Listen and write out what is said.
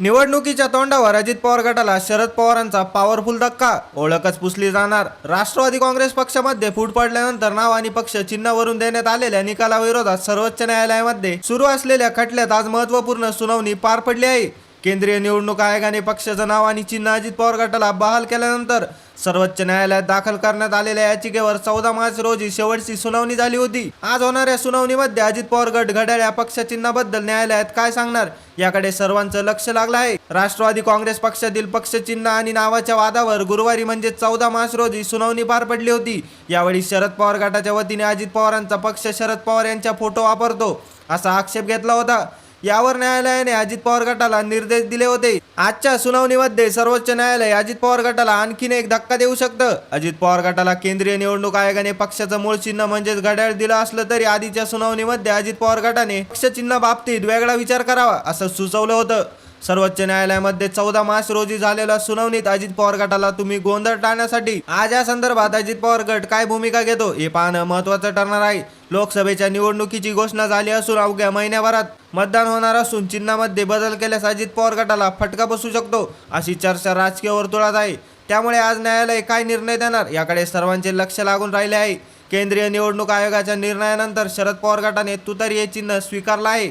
निवडणुकीच्या तोंडावर अजित पवार गटाला शरद पवारांचा पॉवरफुल धक्का. ओळखच पुसली जाणार. राष्ट्रवादी काँग्रेस पक्षामध्ये फूट पडल्यानंतर नाव आणि पक्ष चिन्हावरून देण्यात आलेल्या निकालाविरोधात सर्वोच्च न्यायालयामध्ये सुरू असलेल्या खटल्यात आज महत्त्वपूर्ण सुनावणी पार पडली आहे. केंद्रीय निवडणूक आयोगाने पक्षाचं नाव आणि चिन्ह अजित पवार गटाला बहाल केल्यानंतर सर्वोच्च न्यायालयात दाखल करण्यात आलेल्या याचिकेवर चौदा मार्च रोजी शेवटची सुनावणी झाली होती. आज होणाऱ्या सुनावणीमध्ये अजित पवार गट घड्याळ या पक्षचिन्हाबद्दल न्यायालयात काय सांगणार? याकडे सर्वांचं लक्ष लागलं आहे. राष्ट्रवादी काँग्रेस पक्षातील पक्षचिन्ह आणि नावाच्या वादावर गुरुवारी म्हणजे चौदा मार्च रोजी सुनावणी पार पडली होती. यावेळी शरद पवार गटाच्या वतीने अजित पवारांचा पक्ष शरद पवार यांचा फोटो वापरतो असा आक्षेप घेतला होता. यावर न्यायालयाने अजित पवार गटाला निर्देश दिले होते. आजच्या सुनावणीमध्ये सर्वोच्च न्यायालय अजित पवार गटाला आणखीन एक धक्का देऊ शकतं. अजित पवार गटाला केंद्रीय निवडणूक आयोगाने पक्षाचं मूळ चिन्ह म्हणजेच घड्याळ दिलं असलं तरी आधीच्या सुनावणीमध्ये अजित पवार गटाने पक्ष चिन्ह बाबतीत वेगळा विचार करावा असं सुचवलं होतं. सर्वोच्च न्यायालयामध्ये चौदा मार्च रोजी झालेल्या सुनावणीत अजित पवार गटाला तुम्ही गोंधळ टाळण्यासाठी आज या संदर्भात अजित पवार गट काय भूमिका घेतो हे पाहणं महत्वाचं ठरणार आहे. लोकसभेच्या निवडणुकीची घोषणा झाली असून अवघ्या महिन्याभरात मतदान होणार असून चिन्हामध्ये बदल केल्यास अजित पवार गटाला फटका बसू शकतो अशी चर्चा राजकीय वर्तुळात आहे. त्यामुळे आज न्यायालय काय निर्णय देणार याकडे सर्वांचे लक्ष लागून राहिले आहे. केंद्रीय निवडणूक आयोगाच्या निर्णयानंतर शरद पवार गटाने तुतारी हे चिन्ह स्वीकारलं आहे.